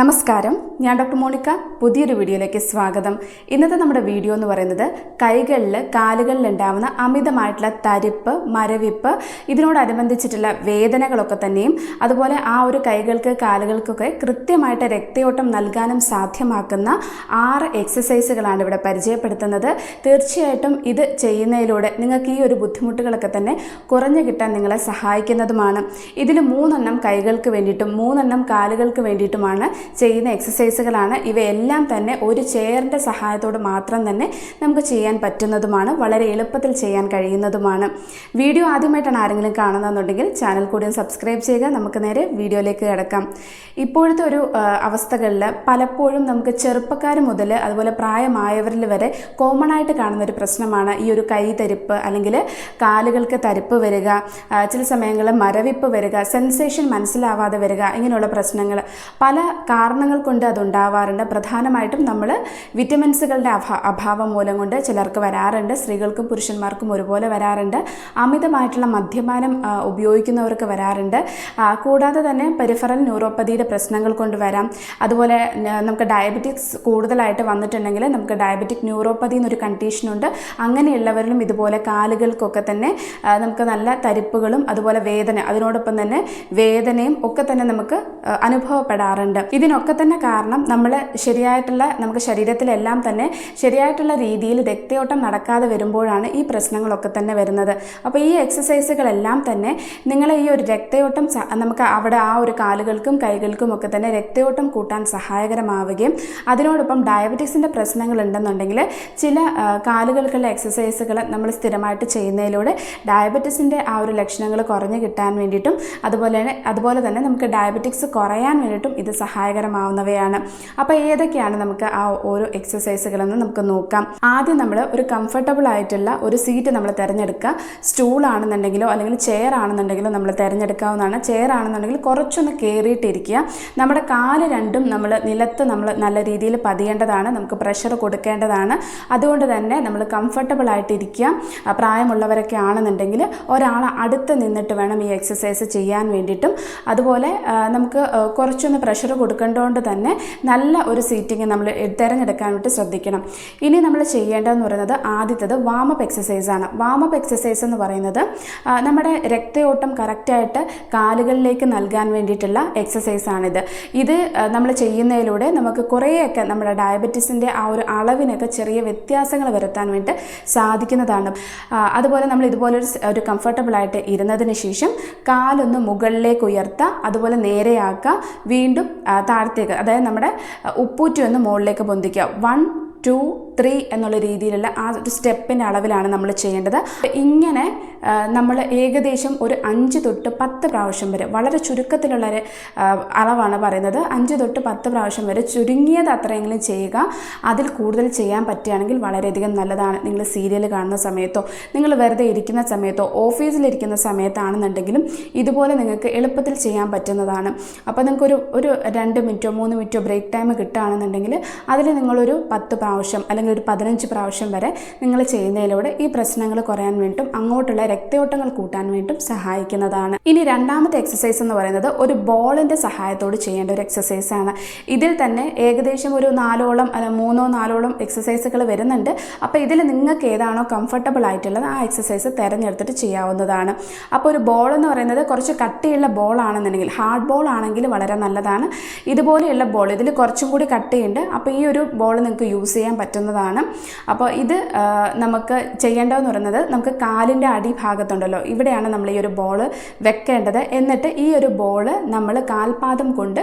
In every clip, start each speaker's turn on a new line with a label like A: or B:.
A: നമസ്കാരം. ഞാൻ doctor Monica. പുതിയൊരു വീഡിയോയിലേക്ക് സ്വാഗതം. ഇന്നത്തെ നമ്മുടെ വീഡിയോ എന്ന് പറയുന്നത് കൈകളിൽ കാലുകളിൽ ഉണ്ടാവുന്ന അമിതമായിട്ടുള്ള തരിപ്പ് മരവിപ്പ് ഇതിനോടനുബന്ധിച്ചിട്ടുള്ള വേദനകളൊക്കെ തന്നെയും അതുപോലെ ആ ഒരു കൈകൾക്ക് കാലുകൾക്കൊക്കെ കൃത്യമായിട്ട് രക്തയോട്ടം നൽകാനും സാധ്യമാക്കുന്ന ആറ് എക്സസൈസുകളാണ് ഇവിടെ പരിചയപ്പെടുത്തുന്നത്. തീർച്ചയായിട്ടും ഇത് ചെയ്യുന്നതിലൂടെ നിങ്ങൾക്ക് ഈ ഒരു ബുദ്ധിമുട്ടുകളൊക്കെ തന്നെ കുറഞ്ഞു കിട്ടാൻ നിങ്ങളെ സഹായിക്കുന്നതുമാണ്. ഇതിൽ മൂന്നെണ്ണം കൈകൾക്ക് വേണ്ടിയിട്ടും മൂന്നെണ്ണം കാലുകൾക്ക് വേണ്ടിയിട്ടുമാണ് ചെയ്യുന്ന എക്സസൈസുകളാണ് ഇവയെല്ലാം തന്നെ ഒരു ചെയറിന്റെ സഹായത്തോട് മാത്രം തന്നെ നമുക്ക് ചെയ്യാൻ പറ്റുന്നതുമാണ്. വളരെ എളുപ്പത്തിൽ ചെയ്യാൻ കഴിയുന്നതുമാണ്. വീഡിയോ ആദ്യമായിട്ടാണ് ആരെങ്കിലും കാണുന്നതെന്നുണ്ടെങ്കിൽ ചാനൽ കൂടി സബ്സ്ക്രൈബ് ചെയ്യുക. നമുക്ക് നേരെ വീഡിയോയിലേക്ക് കിടക്കാം. ഇപ്പോഴത്തെ ഒരു അവസ്ഥകളിൽ പലപ്പോഴും നമുക്ക് ചെറുപ്പക്കാർ മുതൽ അതുപോലെ പ്രായമായവരിൽ വരെ കോമൺ ആയിട്ട് കാണുന്ന ഒരു പ്രശ്നമാണ് ഈ ഒരു കൈ തരിപ്പ് അല്ലെങ്കിൽ കാലുകൾക്ക് തരിപ്പ് വരിക ചില സമയങ്ങളിൽ മരവിപ്പ് വരിക സെൻസേഷൻ മനസ്സിലാവാതെ വരിക ഇങ്ങനെയുള്ള പ്രശ്നങ്ങൾ പല കാരണങ്ങൾ കൊണ്ട് അതുണ്ടാവാറുണ്ട്. പ്രധാനമായിട്ടും നമ്മൾ വിറ്റമിൻസുകളുടെ അഭാ അഭാവം മൂലം കൊണ്ട് ചിലർക്ക് വരാറുണ്ട്. സ്ത്രീകൾക്കും പുരുഷന്മാർക്കും ഒരുപോലെ വരാറുണ്ട്. അമിതമായിട്ടുള്ള മദ്യപാനം ഉപയോഗിക്കുന്നവർക്ക് വരാറുണ്ട്. കൂടാതെ തന്നെ പെരിഫറൽ ന്യൂറോപ്പതിയുടെ പ്രശ്നങ്ങൾ കൊണ്ട് വരാം. അതുപോലെ നമുക്ക് ഡയബറ്റിക്സ് കൂടുതലായിട്ട് വന്നിട്ടുണ്ടെങ്കിൽ നമുക്ക് ഡയബറ്റിക് ന്യൂറോപ്പതി എന്നൊരു കണ്ടീഷനുണ്ട് അങ്ങനെയുള്ളവരിലും ഇതുപോലെ കാലുകൾക്കൊക്കെ തന്നെ നമുക്ക് നല്ല തരിപ്പുകളും അതുപോലെ വേദന അതിനോടൊപ്പം തന്നെ വേദനയും ഒക്കെ തന്നെ നമുക്ക് അനുഭവപ്പെടാറുണ്ട്. അനുഭവപ്പെടാറുണ്ട് ഇതിനൊക്കെ തന്നെ കാരണം നമ്മൾ ശരിയായിട്ടുള്ള നമുക്ക് ശരീരത്തിലെല്ലാം തന്നെ ശരിയായിട്ടുള്ള രീതിയിൽ രക്തയോട്ടം നടക്കാതെ വരുമ്പോഴാണ് ഈ പ്രശ്നങ്ങളൊക്കെ തന്നെ വരുന്നത്. അപ്പോൾ ഈ എക്സസൈസുകളെല്ലാം തന്നെ നിങ്ങൾ ഈ ഒരു രക്തയോട്ടം നമുക്ക് അവിടെ ആ ഒരു കാലുകൾക്കും കൈകൾക്കും ഒക്കെ തന്നെ രക്തയോട്ടം കൂട്ടാൻ സഹായകരമാവുകയും അതിനോടൊപ്പം ഡയബറ്റീസിന്റെ പ്രശ്നങ്ങൾ ഉണ്ടെന്നുണ്ടെങ്കിൽ ചില കാലുകൾക്കുള്ള എക്സസൈസുകൾ നമ്മൾ സ്ഥിരമായിട്ട് ചെയ്യുന്നതിലൂടെ ഡയബറ്റീസിന്റെ ആ ഒരു ലക്ഷണങ്ങൾ കുറഞ്ഞു കിട്ടാൻ വേണ്ടിയിട്ടും അതുപോലെ അതുപോലെ തന്നെ നമുക്ക് ഡയബറ്റിക്സ് കുറയാൻ വേണ്ടിയിട്ടും ഇത് സഹായകരമാവുന്നവയാണ്. അപ്പോൾ ഏതൊക്കെയാണ് നമുക്ക് ആ ഓരോ എക്സസൈസുകളെന്ന് നമുക്ക് നോക്കാം. ആദ്യം നമ്മൾ ഒരു കംഫർട്ടബിൾ ആയിട്ടുള്ള ഒരു സീറ്റ് നമ്മൾ തിരഞ്ഞെടുക്കുക. സ്റ്റൂൾ ആണെന്നുണ്ടെങ്കിലോ അല്ലെങ്കിൽ ചെയർ ആണെന്നുണ്ടെങ്കിലോ നമ്മൾ തിരഞ്ഞെടുക്കാവുന്നതാണ്. ചെയർ ആണെന്നുണ്ടെങ്കിൽ കുറച്ചൊന്ന് കയറിയിട്ടിരിക്കുക നമ്മുടെ കാൽ രണ്ടും നമ്മൾ നിലത്ത് നമ്മൾ നല്ല രീതിയിൽ പതിയേണ്ടതാണ്. നമുക്ക് പ്രഷർ കൊടുക്കേണ്ടതാണ്. അതുകൊണ്ട് തന്നെ നമ്മൾ കംഫർട്ടബിൾ ആയിട്ടിരിക്കുക. പ്രായമുള്ളവരൊക്കെ ആണെന്നുണ്ടെങ്കിൽ ഒരാൾ അടുത്ത് നിന്നിട്ട് വേണം ഈ എക്സസൈസ് ചെയ്യാൻ വേണ്ടിയിട്ടും. അതുപോലെ നമുക്ക് കുറച്ചൊന്ന് പ്രഷർ കൊടുക്കേണ്ടതുകൊണ്ട് തന്നെ നല്ല ഒരു സീറ്റിംഗ് നമ്മൾ തിരഞ്ഞെടുക്കാൻ വേണ്ടി ശ്രദ്ധിക്കണം. ഇനി നമ്മൾ ചെയ്യേണ്ടതെന്ന് പറയുന്നത് ആദ്യത്തത് വാമപ്പ് എക്സസൈസ് ആണ്. വാമപ്പ് എക്സസൈസ് എന്ന് പറയുന്നത് നമ്മുടെ രക്തയോട്ടം കറക്റ്റായിട്ട് കാലുകളിലേക്ക് നൽകാൻ വേണ്ടിയിട്ടുള്ള എക്സസൈസ് ആണിത്. ഇത് നമ്മൾ ചെയ്യുന്നതിലൂടെ നമുക്ക് കുറേയൊക്കെ നമ്മുടെ ഡയബറ്റീസിന്റെ ആ ഒരു അളവിനൊക്കെ ചെറിയ വ്യത്യാസങ്ങൾ വരുത്താൻ വേണ്ടി സാധിക്കുന്നതാണ്. അതുപോലെ നമ്മൾ ഇതുപോലെ ഒരു കംഫർട്ടബിൾ ആയിട്ട് ഇരുന്നതിന് ശേഷം കാലൊന്ന് മുകളിലേക്ക് ഉയർത്തുക അതുപോലെ നേരെയാക്കുക വീണ്ടും താഴത്തേക്ക് അതായത് നമ്മുടെ ഉപ്പൂറ്റി ഒന്ന് മുകളിലേക്ക് പൊന്തിക്കുക. വൺ ടു ത്രീ എന്നുള്ള രീതിയിലുള്ള ആ ഒരു സ്റ്റെപ്പിന്റെ അളവിലാണ് നമ്മൾ ചെയ്യേണ്ടത്. ഇങ്ങനെ നമ്മൾ ഏകദേശം ഒരു അഞ്ച് തൊട്ട് പത്ത് പ്രാവശ്യം വരെ വളരെ ചുരുക്കത്തിലുള്ള ഒരു അളവാണ് പറയുന്നത്. അഞ്ച് തൊട്ട് പത്ത് പ്രാവശ്യം വരെ ചുരുങ്ങിയത് അത്രയെങ്കിലും ചെയ്യുക. അതിൽ കൂടുതൽ ചെയ്യാൻ പറ്റുകയാണെങ്കിൽ വളരെയധികം നല്ലതാണ്. നിങ്ങൾ സീരിയൽ കാണുന്ന സമയത്തോ നിങ്ങൾ വെറുതെ ഇരിക്കുന്ന സമയത്തോ ഓഫീസിലിരിക്കുന്ന സമയത്താണെന്നുണ്ടെങ്കിലും ഇതുപോലെ നിങ്ങൾക്ക് എളുപ്പത്തിൽ ചെയ്യാൻ പറ്റുന്നതാണ്. അപ്പോൾ നിങ്ങൾക്കൊരു ഒരു രണ്ട് മിനിറ്റോ മൂന്ന് മിനിറ്റോ ബ്രേക്ക് ടൈം കിട്ടുകയാണെന്നുണ്ടെങ്കിൽ അതിൽ നിങ്ങളൊരു പത്ത് പ്രാവശ്യം അല്ലെങ്കിൽ ഒരു പതിനഞ്ച് പ്രാവശ്യം വരെ നിങ്ങൾ ചെയ്യുന്നതിലൂടെ ഈ പ്രശ്നങ്ങൾ കുറയാൻ വേണ്ടിയിട്ടും അങ്ങോട്ടുള്ള രക്തയോട്ടങ്ങൾ കൂട്ടാൻ വേണ്ടിയിട്ടും സഹായിക്കുന്നതാണ്. ഇനി രണ്ടാമത്തെ എക്സസൈസ് എന്ന് പറയുന്നത് ഒരു ബോളിന്റെ സഹായത്തോട് ചെയ്യേണ്ട ഒരു എക്സസൈസ് ആണ്. ഇതിൽ തന്നെ ഏകദേശം ഒരു നാലോളം അല്ല മൂന്നോ നാലോളം എക്സസൈസുകൾ വരുന്നുണ്ട്. അപ്പോൾ ഇതിൽ നിങ്ങൾക്ക് ഏതാണോ കംഫർട്ടബിൾ ആയിട്ടുള്ളത് ആ എക്സസൈസ് തിരഞ്ഞെടുത്തിട്ട് ചെയ്യാവുന്നതാണ്. അപ്പോൾ ഒരു ബോൾ എന്ന് പറയുന്നത് കുറച്ച് കട്ടിയുള്ള ബോൾ ആണെന്നുണ്ടെങ്കിൽ ഹാർഡ് ബോൾ ആണെങ്കിൽ വളരെ നല്ലതാണ്. ഇതുപോലെയുള്ള ബോൾ ഇതിൽ കുറച്ചും കൂടി കട്ടിയുണ്ട്. അപ്പോൾ ഈ ഒരു ബോൾ നിങ്ങൾക്ക് യൂസ് ചെയ്യാൻ പറ്റുന്നതാണ് അപ്പോൾ ഇത് നമുക്ക് ചെയ്യേണ്ടതെന്ന് പറയുന്നത് നമുക്ക് കാലിന്റെ അടിഭാഗത്തുണ്ടല്ലോ. ഇവിടെയാണ് നമ്മൾ ഈ ഒരു ബോൾ വെക്കേണ്ടത്. എന്നിട്ട് ഈ ഒരു ബോൾ നമ്മൾ കാൽപാദം കൊണ്ട്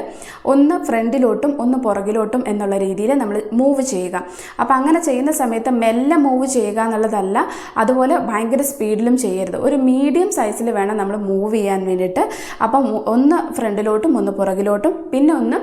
A: ഒന്ന് ഫ്രണ്ടിലോട്ടും ഒന്ന് പുറകിലോട്ടും എന്നുള്ള രീതിയിൽ നമ്മൾ മൂവ് ചെയ്യുക. അപ്പോൾ അങ്ങനെ ചെയ്യുന്ന സമയത്ത് മെല്ലെ മൂവ് ചെയ്യുക എന്നുള്ളതല്ല അതുപോലെ ഭയങ്കര സ്പീഡിലും ചെയ്യരുത്. ഒരു മീഡിയം സൈസിൽ വേണം നമ്മൾ മൂവ് ചെയ്യാൻ വേണ്ടിയിട്ട്. അപ്പം ഒന്ന് ഫ്രണ്ടിലോട്ടും ഒന്ന് പുറകിലോട്ടും പിന്നെ ഒന്ന്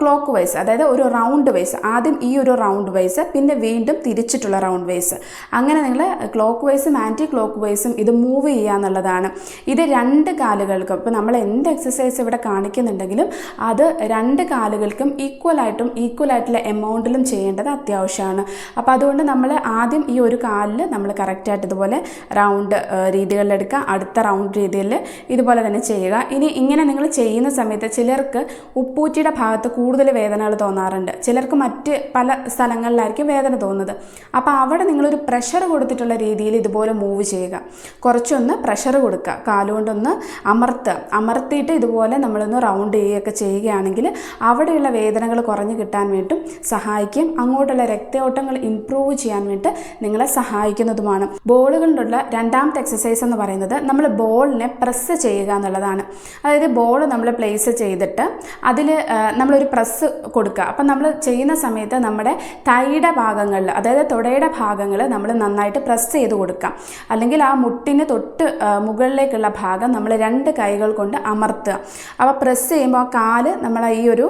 A: ക്ലോക്ക് വൈസ് അതായത് ഒരു റൗണ്ട് വൈസ് ആദ്യം ഈ ഒരു റൗണ്ട് വൈസ് പിന്നെ വീണ്ടും തിരിച്ചിട്ടുള്ള റൗണ്ട് വേസ് അങ്ങനെ നിങ്ങൾ ക്ലോക്ക് വൈസും ആന്റി ക്ലോക്ക് വൈസും ഇത് മൂവ് ചെയ്യുക എന്നുള്ളതാണ്. ഇത് രണ്ട് കാലുകൾക്കും ഇപ്പോൾ നമ്മൾ എന്ത് എക്സസൈസ് ഇവിടെ കാണിക്കുന്നുണ്ടെങ്കിലും അത് രണ്ട് കാലുകൾക്കും ഈക്വലായിട്ടും ഈക്വലായിട്ടുള്ള എമൗണ്ടിലും ചെയ്യേണ്ടത് അത്യാവശ്യമാണ്. അപ്പോൾ അതുകൊണ്ട് നമ്മൾ ആദ്യം ഈ ഒരു കാലിൽ നമ്മൾ കറക്റ്റായിട്ട് ഇതുപോലെ റൗണ്ട് രീതികളിലെടുക്കുക അടുത്ത റൗണ്ട് രീതിയിൽ ഇതുപോലെ തന്നെ ചെയ്യുക. ഇനി ഇങ്ങനെ നിങ്ങൾ ചെയ്യുന്ന സമയത്ത് ചിലർക്ക് ഉപ്പൂറ്റിയുടെ ഭാഗത്ത് കൂടുതൽ വേദനകൾ തോന്നാറുണ്ട്. ചിലർക്ക് മറ്റ് പല സ്ഥലങ്ങളിലായിരിക്കും വേദന തോന്നുന്നത്. അപ്പോൾ അവിടെ നിങ്ങളൊരു പ്രഷർ കൊടുത്തിട്ടുള്ള രീതിയിൽ ഇതുപോലെ മൂവ് ചെയ്യുക. കുറച്ചൊന്ന് പ്രഷർ കൊടുക്കുക. കാലുകൊണ്ടൊന്ന് അമർത്ത് അമർത്തിയിട്ട് ഇതുപോലെ നമ്മളൊന്ന് റൗണ്ട് ചെയ്യുകയൊക്കെ ചെയ്യുകയാണെങ്കിൽ അവിടെയുള്ള വേദനകൾ കുറഞ്ഞു കിട്ടാൻ വേണ്ടിയിട്ടും സഹായിക്കും. അങ്ങോട്ടുള്ള രക്തയോട്ടങ്ങൾ ഇമ്പ്രൂവ് ചെയ്യാൻ വേണ്ടി നിങ്ങളെ സഹായിക്കുന്നതുമാണ്. ബോളുകളിലുള്ള രണ്ടാമത്തെ എക്സസൈസ് എന്ന് പറയുന്നത് നമ്മൾ ബോളിനെ പ്രസ് ചെയ്യുക എന്നുള്ളതാണ്. അതായത് ബോൾ നമ്മൾ പ്ലേസ് ചെയ്തിട്ട് അതിൽ നമ്മളൊരു പ്രസ് കൊടുക്കുക. അപ്പം നമ്മൾ ചെയ്യുന്ന സമയത്ത് നമ്മുടെ തൈയുടെ ഭാഗങ്ങളിൽ അതായത് തുടയുടെ ഭാഗങ്ങൾ നമ്മൾ നന്നായിട്ട് പ്രസ് ചെയ്ത് കൊടുക്കാം. അല്ലെങ്കിൽ ആ മുട്ടിന് തൊട്ട് മുകളിലേക്കുള്ള ഭാഗം നമ്മൾ രണ്ട് കൈകൾ കൊണ്ട് അമർത്തുക. അപ്പോൾ പ്രസ് ചെയ്യുമ്പോൾ ആ കാൽ നമ്മൾ ഈ ഒരു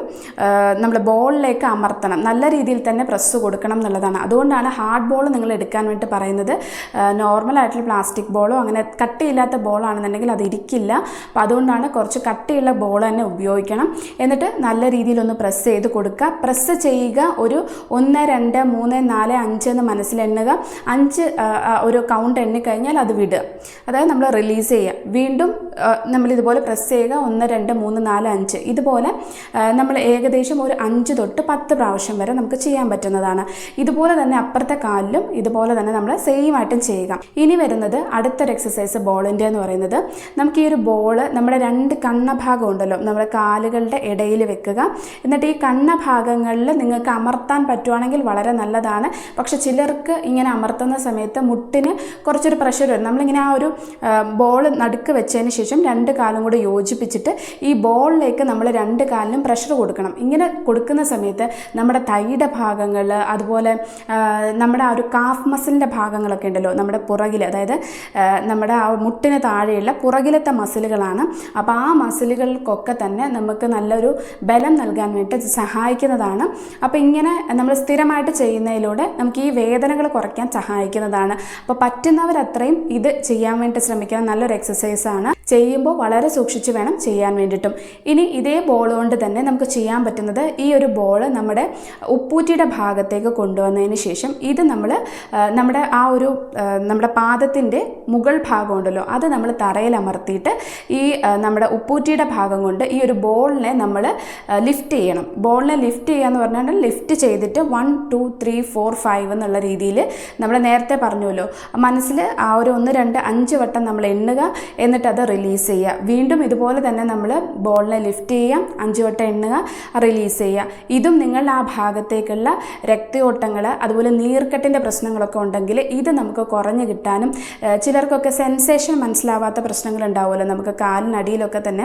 A: നമ്മൾ ബോളിലേക്ക് അമർത്തണം. നല്ല രീതിയിൽ തന്നെ പ്രസ് കൊടുക്കണം എന്നുള്ളതാണ്. അതുകൊണ്ടാണ് ഹാർഡ് ബോൾ നിങ്ങൾ എടുക്കാൻ വേണ്ടി പറയുന്നത്. നോർമൽ ആയിട്ടുള്ള പ്ലാസ്റ്റിക് ബോളോ അങ്ങനെ കട്ടിയില്ലാത്ത ബോളാണെന്നുണ്ടെങ്കിൽ അത് ഇരിക്കില്ല. അപ്പോൾ അതുകൊണ്ടാണ് കുറച്ച് കട്ടിയുള്ള ബോൾ തന്നെ ഉപയോഗിക്കണം. എന്നിട്ട് നല്ല രീതിയിലൊന്ന് പ്രസ് ചെയ്ത് കൊടുക്കുക. പ്രസ് ചെയ്യുക ഒരു ഒന്ന് രണ്ട് മൂന്ന് നാല് അഞ്ച് എന്ന് മനസ്സിലെണ്ണുക അഞ്ച് ഒരു കൗണ്ട് എണ്ണിക്കഴിഞ്ഞാൽ അത് വിടുക അതായത് നമ്മൾ റിലീസ് ചെയ്യുക. വീണ്ടും നമ്മൾ ഇതുപോലെ പ്രസ് ചെയ്യുക. ഒന്ന് രണ്ട് മൂന്ന് നാല് അഞ്ച്. ഇതുപോലെ നമ്മൾ ഏകദേശം ഒരു അഞ്ച് തൊട്ട് പത്ത് പ്രാവശ്യം വരെ നമുക്ക് ചെയ്യാൻ പറ്റുന്നതാണ്. ഇതുപോലെ തന്നെ അപ്പുറത്തെ കാലിലും ഇതുപോലെ തന്നെ നമ്മൾ സെയിം ആയിട്ടും ചെയ്യുക. ഇനി വരുന്നത് അടുത്തൊരു എക്സസൈസ് ബോളിന്റെ എന്ന് പറയുന്നത്. നമുക്ക് ഈ ഒരു ബോൾ നമ്മുടെ രണ്ട് കണ്ണഭാഗം ഉണ്ടല്ലോ. നമ്മുടെ കാലുകളുടെ ഇടയിൽ വെക്കുക. എന്നിട്ട് ഈ കണ്ണഭാഗങ്ങളിൽ നിങ്ങൾക്ക് അമർത്താൻ പറ്റുവാണെങ്കിൽ വളരെ നല്ലതാണ്. പക്ഷെ ചിലർക്ക് ഇങ്ങനെ അമർത്തുന്ന സമയത്ത് മുട്ടിന് കുറച്ചൊരു പ്രഷർ വരും. നമ്മളിങ്ങനെ ആ ഒരു ബോൾ നടുക്ക് വെച്ചതിന് ശേഷം രണ്ട് കാലും കൂടി യോജിപ്പിച്ചിട്ട് ഈ ബോളിലേക്ക് നമ്മൾ രണ്ട് കാലിനും പ്രഷർ കൊടുക്കണം. ഇങ്ങനെ കൊടുക്കുന്ന സമയത്ത് നമ്മുടെ തൈയുടെ ഭാഗങ്ങൾ അതുപോലെ നമ്മുടെ ആ ഒരു കാഫ് മസിലിന്റെ ഭാഗങ്ങളൊക്കെ ഉണ്ടല്ലോ നമ്മുടെ പുറകിൽ അതായത് നമ്മുടെ ആ മുട്ടിന് താഴെയുള്ള പുറകിലത്തെ മസിലുകളാണ് അപ്പോൾ ആ മസിലുകൾക്കൊക്കെ തന്നെ നമുക്ക് നല്ലൊരു ബലം നൽകാൻ വേണ്ടി സഹായിക്കുന്നതാണ്. അപ്പോൾ ഇങ്ങനെ നമ്മൾ സ്ഥിരമായിട്ട് ചെയ്യുന്നതിലൂടെ നമുക്ക് ഈ വേദനകൾ കുറയ്ക്കാൻ സഹായിക്കുന്നതാണ്. അപ്പോൾ പറ്റുന്നവരത്രയും ഇത് ചെയ്യാൻ വേണ്ടി ശ്രമിക്കണം. നല്ലൊരു എക്സസൈസാണ് ചെയ്യുമ്പോൾ വളരെ സൂക്ഷിച്ച് വേണം ചെയ്യാൻ വേണ്ടിയിട്ടും. ഇനി ഇതേ ബോൾ കൊണ്ട് തന്നെ നമുക്ക് ചെയ്യാൻ പറ്റുന്നത് ഈ ഒരു ബോൾ നമ്മുടെ ഉപ്പൂറ്റിയുടെ ഭാഗത്തേക്ക് കൊണ്ടുവന്നതിന് ശേഷം ഇത് നമ്മൾ നമ്മുടെ ആ ഒരു നമ്മുടെ പാദത്തിന്റെ മുകൾ ഭാഗം ഉണ്ടല്ലോ അത് നമ്മൾ തറയിൽ അമർത്തിയിട്ട് ഈ നമ്മുടെ ഉപ്പൂറ്റിയുടെ ഭാഗം കൊണ്ട് ഈ ഒരു ബോളിനെ നമ്മൾ ലിഫ്റ്റ് ചെയ്യണം. ബോളിനെ ലിഫ്റ്റ് ചെയ്യുക എന്ന് പറഞ്ഞാൽ ലിഫ്റ്റ് ചെയ്തിട്ട് one two three four five എന്നുള്ള രീതിയിൽ നമ്മൾ നേരത്തെ പറഞ്ഞുവല്ലോ. മനസ്സിൽ ആ ഒരു ഒന്ന് രണ്ട് അഞ്ച് വട്ടം നമ്മൾ എണ്ണുക എന്നിട്ട് അത് റിലീസ് ചെയ്യുക. വീണ്ടും ഇതുപോലെ തന്നെ നമ്മൾ ബോളിനെ ലിഫ്റ്റ് ചെയ്യുക അഞ്ച് വട്ടം എണ്ണുക റിലീസ് ചെയ്യുക. ഇതും നിങ്ങൾ ആ ഭാഗത്തേക്കുള്ള രക്തയോട്ടങ്ങൾ അതുപോലെ നീർക്കെട്ടിന്റെ പ്രശ്നങ്ങളൊക്കെ ഉണ്ടെങ്കിൽ ഇത് നമുക്ക് കുറഞ്ഞു കിട്ടാനും ചിലർക്കൊക്കെ സെൻസേഷൻ മനസ്സിലാവാത്ത പ്രശ്നങ്ങൾ ഉണ്ടാവുമല്ലോ. നമുക്ക് കാലിനടിയിലൊക്കെ തന്നെ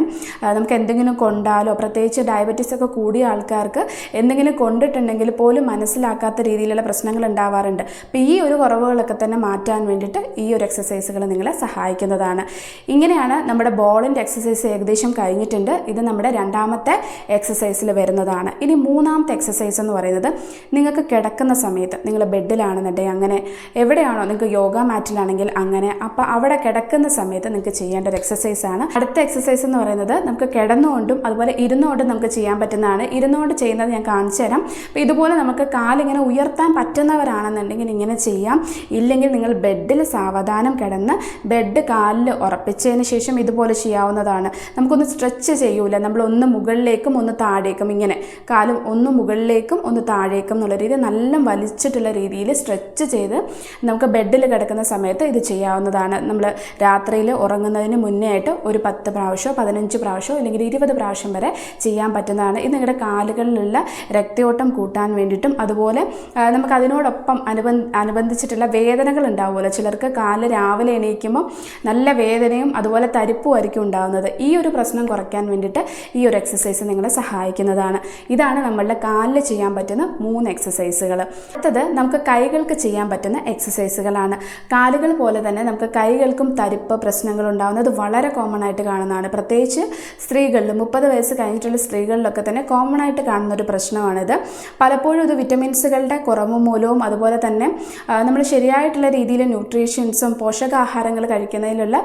A: നമുക്ക് എന്തെങ്കിലും കൊണ്ടാലോ പ്രത്യേകിച്ച് ഡയബറ്റീസ് ഒക്കെ കൂടിയ ആൾക്കാർക്ക് എന്തെങ്കിലും കൊണ്ടിട്ടുണ്ടെങ്കിൽ പോലും മനസ്സിലാക്കാത്ത രീതിയിലുള്ള പ്രശ്നങ്ങൾ ഉണ്ടാവാറുണ്ട്. അപ്പോൾ ഈ ഒരു കുറവുകളൊക്കെ തന്നെ മാറ്റാൻ വേണ്ടിയിട്ട് ഈ ഒരു എക്സസൈസുകൾ നിങ്ങളെ സഹായിക്കുന്നതാണ്. ഇങ്ങനെയാണ് നമ്മുടെ ബോളിന്റെ എക്സസൈസ് ഏകദേശം കഴിഞ്ഞിട്ടുണ്ട്. ഇത് നമ്മുടെ രണ്ടാമത്തെ എക്സസൈസിൽ വരുന്നതാണ്. ഇനി മൂന്നാമത്തെ എക്സസൈസ് എന്ന് പറയുന്നത് നിങ്ങൾക്ക് കിടക്കുന്ന സമയത്ത് നിങ്ങൾ ബെഡിലാണെന്നുണ്ടെങ്കിൽ അങ്ങനെ എവിടെയാണോ നിങ്ങൾക്ക് യോഗ മാറ്റിലാണെങ്കിൽ അങ്ങനെ അപ്പോൾ അവിടെ കിടക്കുന്ന സമയത്ത് നിങ്ങൾക്ക് ചെയ്യേണ്ട ഒരു എക്സസൈസ് ആണ്. അടുത്ത എക്സസൈസ് എന്ന് പറയുന്നത് നമുക്ക് കിടന്നുകൊണ്ടും അതുപോലെ ഇരുന്നുകൊണ്ടും നമുക്ക് ചെയ്യാൻ പറ്റുന്നതാണ്. ഇരുന്നുകൊണ്ട് ചെയ്യുന്നത് ഞാൻ കാണിച്ചു തരാം അപ്പോൾ ഇതുപോലെ നമുക്ക് കാലിങ്ങനെ ഉയർത്താൻ പറ്റുന്നവരാണെന്നുണ്ടെങ്കിൽ ഇങ്ങനെ ചെയ്യാം. ഇല്ലെങ്കിൽ നിങ്ങൾ ബെഡിൽ സാവധാനം കിടന്ന് ബെഡ് കാലിൽ ഉറപ്പിച്ചതിന് ശേഷം ഇതുപോലെ ചെയ്യാവുന്നതാണ്. നമുക്കൊന്ന് സ്ട്രെച്ച് ചെയ്യൂല. നമ്മൾ ഒന്ന് മുകളിലേക്കും ഒന്ന് താഴേക്കും ഇങ്ങനെ. കാലും ഒന്ന് മുകളിലേക്കും ഒന്ന് താഴേക്കും എന്നുള്ള രീതിയിൽ നല്ല വലിച്ചിട്ടുള്ള രീതിയിൽ സ്ട്രെച്ച് ചെയ്ത് നമുക്ക് ബെഡിൽ കിടക്കുന്ന സമയത്ത് ഇത് ചെയ്യാവുന്നതാണ്. നമ്മൾ രാത്രിയിൽ ഉറങ്ങുന്നതിന് മുന്നേ ആയിട്ട് ഒരു പത്ത് പ്രാവശ്യമോ പതിനഞ്ച് പ്രാവശ്യമോ അല്ലെങ്കിൽ ഇരുപത് പ്രാവശ്യം വരെ ചെയ്യാൻ പറ്റുന്നതാണ്. ഇത് നിങ്ങളുടെ കാലുകളിലുള്ള രക്തയോട്ടം കൂട്ടാൻ വേണ്ടിയിട്ടും അതുപോലെ നമുക്ക് അതിനോടൊപ്പം അനുബന്ധ അനുബന്ധിച്ചിട്ടുള്ള വേദനകൾ ഉണ്ടാവുമല്ലോ ചിലർക്ക് കാൽ രാവിലെ എണീക്കുമ്പോൾ നല്ല വേദനയും അതുപോലെ തരിപ്പും ആയിരിക്കും ഉണ്ടാകുന്നത് ഈ ഒരു പ്രശ്നം കുറയ്ക്കാൻ വേണ്ടിയിട്ട് ഈ ഒരു എക്സസൈസ് നിങ്ങളെ സഹായിക്കുന്നതാണ്. ഇതാണ് നമ്മളുടെ കാലിൽ ചെയ്യാൻ പറ്റുന്ന മൂന്ന് എക്സസൈസുകൾ അടുത്തത് നമുക്ക് കൈകൾക്ക് ചെയ്യാൻ പറ്റുന്ന എക്സസൈസുകളാണ് കാലുകൾ പോലെ തന്നെ നമുക്ക് കൈകൾക്കും തരിപ്പ് പ്രശ്നങ്ങൾ ഉണ്ടാകുന്നത് വളരെ കോമൺ ആയിട്ട് കാണുന്നതാണ്. പ്രത്യേകിച്ച് സ്ത്രീകളിൽ മുപ്പത് വയസ്സ് കഴിഞ്ഞിട്ടുള്ള സ്ത്രീകളിലൊക്കെ തന്നെ കോമൺ ആയിട്ട് കാണുന്ന ഒരു പ്രശ്നമാണിത്. പലപ്പോഴും ഇത് വിറ്റമിൻസുകളുടെ കുറവ് മൂലവും അതുപോലെ തന്നെ നമ്മൾ ശരിയായിട്ടുള്ള രീതിയിൽ ന്യൂട്രീഷ്യൻസും പോഷകാഹാരങ്ങൾ കഴിക്കുന്നതിലുള്ള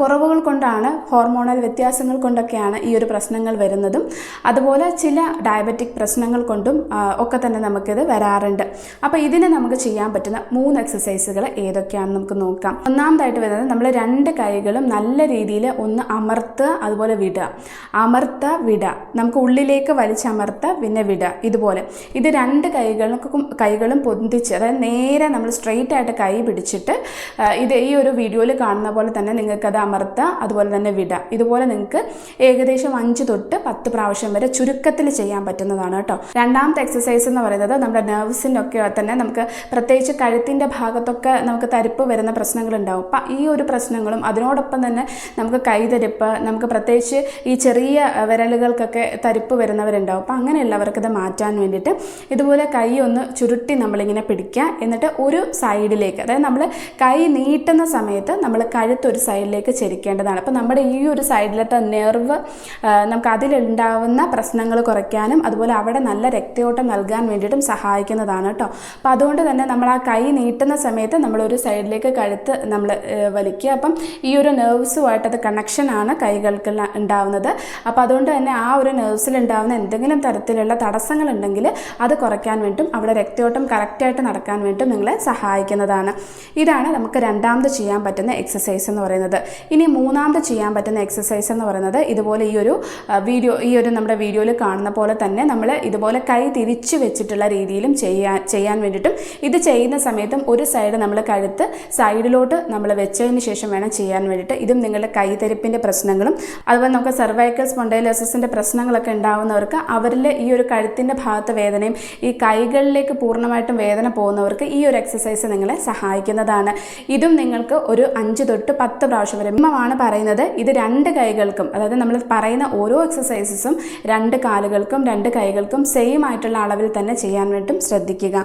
A: കുറവുകൾ കൊണ്ടാണ് ഹോർമോണൽ വ്യത്യാസങ്ങൾ കൊണ്ടൊക്കെയാണ് ഈ ഒരു പ്രശ്നങ്ങൾ വരുന്നതും. അതുപോലെ ചില ഡയബറ്റിക് പ്രശ്നങ്ങൾ കൊണ്ടും ഒക്കെ തന്നെ നമുക്കിത് വരാറുണ്ട്. അപ്പോൾ ഇതിന് നമുക്ക് ചെയ്യാൻ പറ്റുന്ന മൂന്ന് എക്സസൈസുകൾ ഏതൊക്കെയാണെന്ന് നമുക്ക് നോക്കാം. ഒന്നാമതായിട്ട് വരുന്നത് നമ്മൾ രണ്ട് കൈകളും നല്ല രീതിയിൽ ഒന്ന് അമർത്തുക അതുപോലെ വിടുക. അമർത്ത വിട. നമുക്ക് ഉള്ളിലേക്ക് വലിച്ചമർത്ത പിന്നെ വിട. ഇതുപോലെ. ഇത് രണ്ട് കൈകൾക്കും കൈകളും പൊന്തിച്ച് അതായത് നേരെ നമ്മൾ സ്ട്രെയിറ്റ് ആയിട്ട് കൈ പിടിച്ചിട്ട് ഇത് ഈ ഒരു വീഡിയോയിൽ കാണുന്ന പോലെ തന്നെ നിങ്ങൾക്കത് അമർത്തുക അതുപോലെ തന്നെ വിടുക ഇതുപോലെ നിങ്ങൾക്ക് ഏകദേശം അഞ്ച് തൊട്ട് പത്ത് പ്രാവശ്യം വരെ ചുരുക്കത്തിൽ ചെയ്യാൻ പറ്റുന്നതാണ് കേട്ടോ. രണ്ടാമത്തെ എക്സസൈസ് എന്ന് പറയുന്നത് നമ്മുടെ നെർവ്സിനൊക്കെ തന്നെ നമുക്ക് പ്രത്യേകിച്ച് കഴുത്തിന്റെ ഭാഗത്തൊക്കെ നമുക്ക് തരിപ്പ് വരുന്ന പ്രശ്നങ്ങളുണ്ടാവും. അപ്പം ഈ ഒരു പ്രശ്നങ്ങളും അതിനോടൊപ്പം തന്നെ നമുക്ക് കൈതരിപ്പ് നമുക്ക് പ്രത്യേകിച്ച് ഈ ചെറിയ വിരലുകൾക്കൊക്കെ തരിപ്പ് വരുന്നവരുണ്ടാവും. അപ്പം അങ്ങനെയുള്ളവർക്ക് ഇത് മാറ്റാൻ വേണ്ടിയിട്ട് ഇതുപോലെ കൈ ഒന്ന് ചുരുട്ടി നമ്മളിങ്ങനെ പിടിക്കുക. എന്നിട്ട് ഒരു സൈഡിലേക്ക് അതായത് നമ്മൾ കൈ നീട്ടുന്ന സമയത്ത് നമ്മൾ കഴുത്ത് ഒരു സൈഡിലേക്ക് ചെരിക്കേണ്ടതാണ്. അപ്പോൾ നമ്മുടെ ഈ ഒരു സൈഡിലത്തെ നെർവ് നമുക്ക് അതിലുണ്ടാവുന്ന പ്രശ്നങ്ങൾ കുറയ്ക്കാനും അതുപോലെ അവിടെ നല്ല രക്തയോട്ടം നൽകാൻ വേണ്ടിയിട്ടും സഹായിക്കുന്നതാണ് കേട്ടോ. അപ്പം അതുകൊണ്ട് തന്നെ നമ്മൾ ആ കൈ നീട്ടുന്ന സമയത്ത് നമ്മൾ ഒരു സൈഡിലേക്ക് കഴുത്ത് നമ്മൾ വലിക്കുക. അപ്പം ഈ ഒരു നെർവ്സുമായിട്ടത് കണക്ഷനാണ് കൈകൾക്ക് ഉണ്ടാവുന്നത്. അപ്പോൾ അതുകൊണ്ട് തന്നെ ആ ഒരു നെർവ്സിൽ ഉണ്ടാവുന്ന എന്തെങ്കിലും തരത്തിലുള്ള തടസ്സങ്ങളുണ്ടെങ്കിൽ അത് കുറയ്ക്കാൻ വേണ്ടിയിട്ടും അവിടെ രക്തയോട്ടം കറക്റ്റായിട്ട് നടക്കാൻ വേണ്ടി നിങ്ങളെ സഹായിക്കുന്നതാണ്. ഇതാണ് നമുക്ക് രണ്ടാമത് ചെയ്യാൻ പറ്റുന്ന എക്സസൈസ് എന്ന് പറയുന്നത്. ഇനി മൂന്നാമത് ചെയ്യാൻ പറ്റുന്ന എക്സസൈസ് എന്ന് പറയുന്നത് ഇതുപോലെ ഈ ഒരു വീഡിയോ ഈ ഒരു നമ്മുടെ വീഡിയോയിൽ കാണുന്ന പോലെ തന്നെ നമ്മൾ ഇതുപോലെ കൈ തിരിച്ചു വെച്ചിട്ടുള്ള രീതിയിലും ചെയ്യാൻ ചെയ്യാൻ വേണ്ടിയിട്ടും ഇത് ചെയ്യുന്ന സമയത്തും ഒരു സൈഡ് നമ്മൾ കഴുത്ത് സൈഡിലോട്ട് നമ്മൾ വെച്ചതിന് ശേഷം വേണം ചെയ്യാൻ വേണ്ടിയിട്ട്. ഇതും നിങ്ങളുടെ കൈതരിപ്പിന്റെ പ്രശ്നങ്ങളും അതുപോലെ നമുക്ക് സെർവൈക്കൽ സ്പോണ്ടൈലോസിന്റെ പ്രശ്നങ്ങളൊക്കെ ഉണ്ടാകുന്നവർക്ക് അവരിൽ ഈ ഒരു കഴുത്തിന്റെ ഭാഗത്ത് വേദനയും ഈ കൈകളിലേക്ക് പൂർണമായിട്ടും വേദന പോകുന്നവർക്ക് ഈ ഒരു എക്സസൈസ് നിങ്ങളെ സഹായിക്കുന്നതാണ്. ഇതും നിങ്ങൾക്ക് ഒരു അഞ്ച് തൊട്ട് പത്ത് പ്രാവശ്യം വരെ മിനിമമാണ് പറയുന്നത്. ഇത് രണ്ട് കൈകൾക്കും അതായത് നമ്മൾ പറയുന്ന ഓരോ എക്സസൈസസും രണ്ട് കാലുകൾക്കും രണ്ട് കൈകൾക്കും സെയിം ആയിട്ടുള്ള അളവിൽ തന്നെ ചെയ്യാൻ വേണ്ടിയിട്ടും ശ്രദ്ധിക്കുക.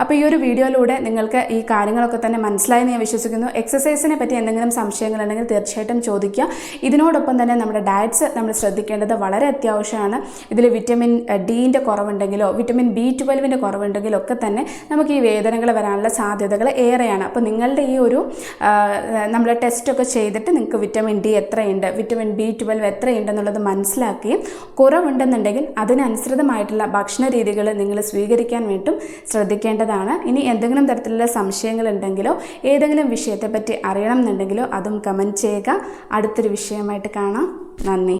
A: അപ്പോൾ ഈ ഒരു വീഡിയോയിലൂടെ നിങ്ങൾക്ക് ഈ കാര്യങ്ങളൊക്കെ തന്നെ മനസ്സിലായി ഞാൻ വിശ്വസിക്കുന്നു. എക്സസൈസിനെ പറ്റി എന്തെങ്കിലും സംശയങ്ങളുണ്ടെങ്കിൽ തീർച്ചയായിട്ടും ചോദിക്കുക. ഇതിനോടൊപ്പം തന്നെ നമ്മുടെ ഡയറ്റ്സ് നമ്മൾ ശ്രദ്ധിക്കേണ്ടത് വളരെ അത്യാവശ്യമാണ്. ഇതിൽ വിറ്റമിൻ ഡീന്റെ കുറവുണ്ടെങ്കിലോ വിറ്റമിൻ ബി ട്വൽവിന്റെ കുറവുണ്ടെങ്കിലോ ഒക്കെ തന്നെ നമുക്ക് ഈ വേദനകൾ വരാനുള്ള സാധ്യതകൾ ഏറെയാണ്. അപ്പോൾ നിങ്ങളുടെ ഈ ഒരു നമ്മൾ ടെസ്റ്റൊക്കെ ചെയ്തിട്ട് നിങ്ങൾക്ക് വിറ്റമിൻ ഡി എത്രയുണ്ട് വിറ്റമിൻ ബി ട്വൽവ് എത്രയുണ്ടെന്നുള്ളത് മനസ്സിലാക്കി കുറവുണ്ടെന്നുണ്ടെങ്കിൽ അതിനനുസൃതമായിട്ടുള്ള ഭക്ഷണ രീതികൾ നിങ്ങൾ സ്വീകരിക്കാൻ വേണ്ടിയിട്ടും ശ്രദ്ധിക്കേണ്ടതാണ്. ഇനി എന്തെങ്കിലും തരത്തിലുള്ള സംശയങ്ങളുണ്ടെങ്കിലോ ഏതെങ്കിലും വിഷയത്തെപ്പറ്റി അറിയണം എന്നുണ്ടെങ്കിലോ അതും കമന്റ് ചെയ്യുക. അടുത്തൊരു വിഷയമായിട്ട് കാണാം. നന്ദി.